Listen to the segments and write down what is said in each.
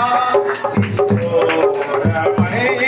Oh, my God.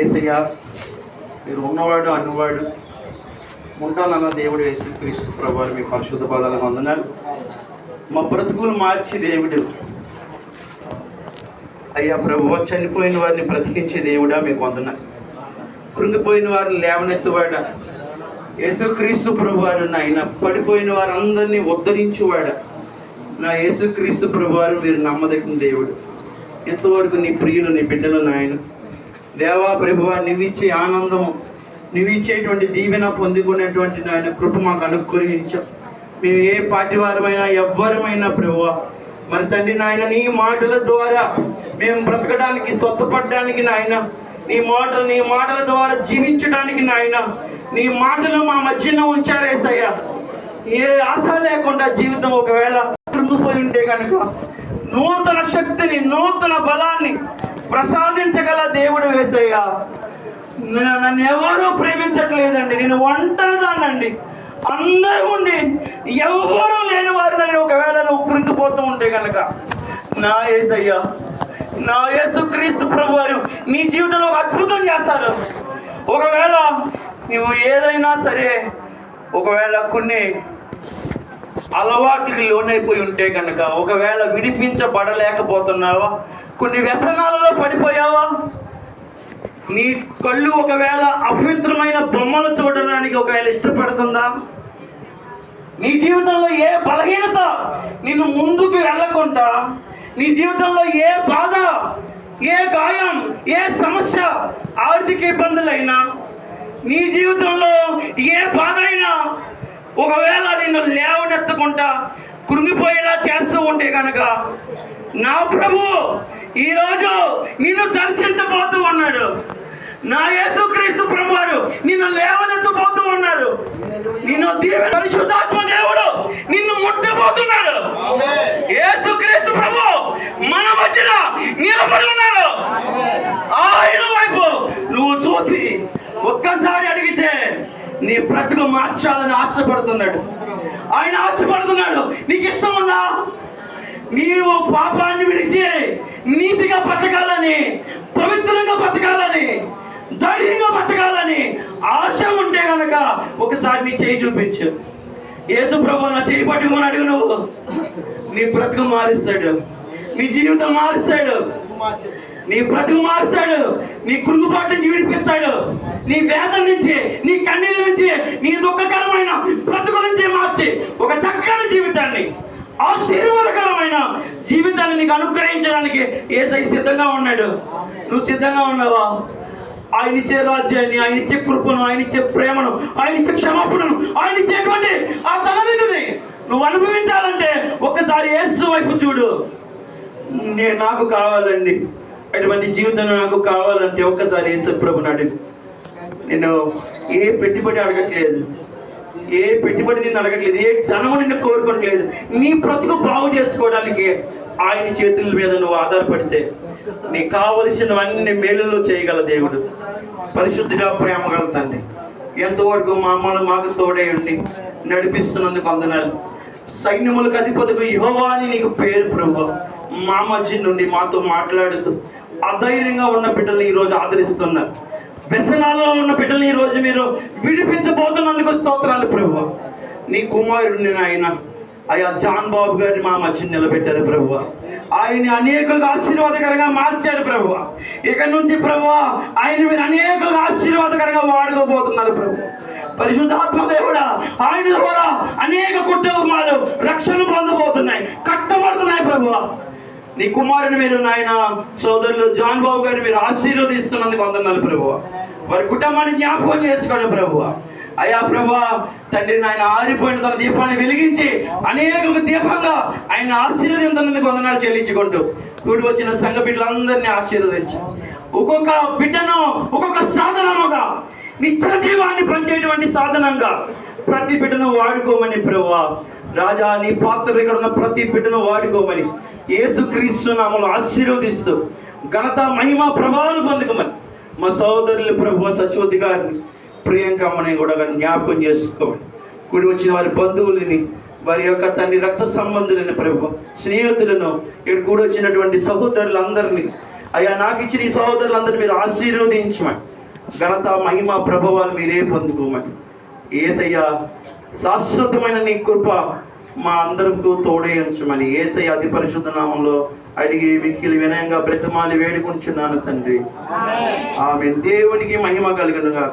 ఏసయ్యా మీరు ఉన్నవాడు అన్నవాడు ఉంటానన్న దేవుడు వేసి క్రీస్తు ప్రభావం మీ పరిశుద్ధ పదాలకు వందనాలు. మా బ్రతుకులు మార్చి దేవుడు. అయ్యా ప్రభు చనిపోయిన వారిని బ్రతికించే దేవుడా మీకు వందన కృంగిపోయిన వారిని లేవనెత్తువాడ? యేసుక్రీస్తు ప్రభువారు నాయన పడిపోయిన వారందరినీ ఉద్ధరించువాడ? నా యేసుక్రీస్తు ప్రభువారు మీరు నమ్మదగిన దేవుడు. ఎంతవరకు నీ ప్రియులు నీ బిడ్డలు నాయన దేవా ప్రభువా నీవిచ్చే ఆనందము నీవిచ్చేటువంటి దీవెన పొందుకునేటువంటి నాయన కృప మాకు అనుగ్రహించాం. మేము ఏ పార్టీ వారమైనా ఎవ్వరమైనా ప్రభువ మరి తండ్రి నాయన నీ మాటల ద్వారా మేము బ్రతకడానికి స్వతపడడానికి నాయన నీ మాటలు నీ మాటల ద్వారా జీవించడానికి నాయన నీ మాటలు మా మధ్యన ఉంచారేసయ్యా ఏ ఆశ లేకుండా జీవితం ఒకవేళ కృంగిపోయి ఉంటే కనుక నూతన శక్తిని నూతన బలాన్ని ప్రసాదించగల దేవుడు వేసయ్యా నన్ను ఎవరూ ప్రేమించట్లేదండి. నేను ఒంటరిదానండి అందరూ ఉండి ఎవరూ లేని వారిని ఒకవేళ నువ్వు కృంగిపోతూ ఉంటే కనుక నా ఏసయ్యా నా యేసు క్రీస్తు ప్రభు వారు నీ జీవితంలో ఒక అద్భుతం చేస్తారు. ఒకవేళ నువ్వు ఏదైనా సరే ఒకవేళ కొన్ని అలవాటుకి లోనైపోయి ఉంటే కనుక ఒకవేళ విడిపించబడలేకపోతున్నావా? కొన్ని వ్యసనాలలో పడిపోయావా? నీ కళ్ళు ఒకవేళ అపవిత్రమైన బొమ్మలు చూడడానికి ఒకవేళ ఇష్టపడుతుందా? నీ జీవితంలో ఏ బలహీనత నిన్ను ముందుకు వెళ్ళకుండా నీ జీవితంలో ఏ బాధ ఏ గాయం ఏ సమస్య ఆర్థిక ఇబ్బందులైనా నీ జీవితంలో ఏ బాధ అయినా ఒకవేళ నిన్ను లేవనెత్తకుండా కృంగిపోయేలా చేస్తూ ఉంటే కనుక నా ప్రభు ఈరోజు నిన్ను దర్శించబోతూ ఉన్నాడు. నా యేసుక్రీస్తు ప్రభు వారు నిన్ను లేవనెత్తబోతూ ఉన్నారు నిన్ను దీవెన పరిశుద్ధాత్మ దేవుడు నిన్ను ముట్టబోతున్నాడు. యేసుక్రీస్తు ప్రభు మన మధ్యన నిలబడి ఉన్నాడు. ఆయన వైపు నువ్వు చూసి ఒక్కసారి నీ బ్రతుకు మార్చాలని ఆశపడుతున్నాడు. ఆయన ఆశపడుతున్నాడు నీకు ఇష్టం ఉందా? నీవు పాపాన్ని విడిచి నీతిగా బతకాలని పవిత్రంగా బతకాలని ధైర్యంగా బతకాలని ఆశ ఉంటే గనక ఒకసారి నీ చేయి చూపించు. యేసు ప్రభు నా చేయి పట్టుకొని అడుగు నువ్వు. నీ బ్రతుకు మారుస్తాడు. నీ జీవితం మారుస్తాడు. నీ బ్రతుకు మారుస్తాడు. నీ కృంగుబాటు నుంచి విడిపిస్తాడు. నీ వేదన నుంచి నీ కన్నీళ్ళ నుంచి నీ దుఃఖకరమైన బ్రతుకు నుంచి మార్చి ఒక చక్కని జీవితాన్ని ఆశీర్వాదకరమైన జీవితాన్ని నీకు అనుగ్రహించడానికి ఏసై సిద్ధంగా ఉన్నాడు. నువ్వు సిద్ధంగా ఉన్నావా? ఆయన ఇచ్చే రాజ్యాన్ని ఆయన ఇచ్చే కృపను ఆయన ఇచ్చే ప్రేమను ఆయన ఇచ్చే క్షమాపణను ఆయన ఇచ్చేటువంటి ఆ ధననిధిని నువ్వు అనుభవించాలంటే ఒక్కసారి యేసు వైపు చూడు. నేను నాకు కావాలండి. అటువంటి జీవితం నాకు కావాలంటే ఒక్కసారి యేసు ప్రభుని అడుగు. నేను ఏ పెట్టుబడి అడగట్లేదు. ఏ పెట్టుబడి నిన్ను అడగట్లేదు. ఏ ధనము నిన్ను కోరుకోవట్లేదు. నీ బ్రతుకు బాగు చేసుకోవడానికి ఆయన చేతుల మీద నువ్వు ఆధారపడితే నీకు కావలసినవన్నీ మేలులో చేయగల దేవుడు. పరిశుద్ధిగా ప్రేమ గల తండ్రి ఎంతవరకు మా అమ్మను మాకు తోడే ఉండి నడిపిస్తున్నందుకు వందనాలు. సైన్యములకు అధిపతికి యువవా అని నీకు పేరు ప్రభు. మా మధ్య నుండి మాతో మాట్లాడుతూ అధైర్యంగా ఉన్న బిడ్డలు ఈరోజు ఆదరిస్తున్నారు. వ్యసనాల్లో ఉన్న బిడ్డల్ని ఈరోజు మీరు విడిపించబోతున్నందుకు స్తోత్రాలు ప్రభు నీ కుమారుడిని ఆయన అయ్యా జాన్ బాబు గారిని మా మధ్య నిలబెట్టారు ప్రభు ఆయన అనేకులకు ఆశీర్వాదకరంగా మార్చారు ప్రభు ఇక నుంచి ప్రభు ఆయన మీరు అనేకులకు ఆశీర్వాదకరంగా వాడుకోబోతున్నారు ప్రభు పరిశుద్ధాత్మ దేవుడా ఆయన ద్వారా అనేక కుటుంబాలు రక్షణ పొందబోతున్నాయి కట్టబడుతున్నాయి ప్రభు నీ కుమారుని మీరు నాయన సోదరులు జాన్ బాబు గారిని మీరు ఆశీర్వదిస్తున్నందుకు వందనాలు ప్రభు వారి కుటుంబాన్ని జ్ఞాపకం చేసుకోండి ప్రభు అయ్యా ప్రభు తండ్రి నాయన ఆరిపోయిన తన దీపాన్ని వెలిగించి అనేకులకు దీపంగా ఆయన ఆశీర్వదించినందుకు వందనాలు చెల్లించుకుంటూ కూడి వచ్చిన సంఘ బిడ్డలందరినీ ఆశీర్వదించి ఒక్కొక్క బిడ్డను ఒక్కొక్క సాధనముగా నిత్య జీవాన్ని పంచేటువంటి సాధనంగా ప్రతి బిడ్డను వాడుకోమని ప్రభువా. రాజా నీ పాత్ర ఇక్కడ ఉన్న ప్రతి బిడ్డను వాడుకోమని. యేసు క్రీస్తు నామలు ఆశీర్వదిస్తూ ఘనత మహిమ ప్రభావాలు పొందుకోమని. మా సోదరులు ప్రభు సచివతి గారిని ప్రియాంకమ్మని కూడా జ్ఞాపకం చేసుకోమని. కూడి వచ్చిన వారి బంధువులని వారి యొక్క తండ్రి రక్త సంబంధులని ప్రభు స్నేహితులను ఇక్కడ కూడి వచ్చినటువంటి సహోదరులందరినీ అయ్యా నాకు ఇచ్చిన ఈ సహోదరులందరినీ మీరు ఆశీర్వదించమని. ఘనత మహిమ ప్రభావాలు మీరే పొందుకోమని. ఏసయ్య శాశ్వతమైన నీ కృప మా అందరికీ తోడే ఉంచమని ఏసయ్య అతి పరిశుద్ధ నామంలో అడిగి మిక్కిలి వినయంగా బ్రతమాలి వేడుకుంటున్నాను తండ్రి. ఆమె దేవునికి మహిమ కలుగునుగా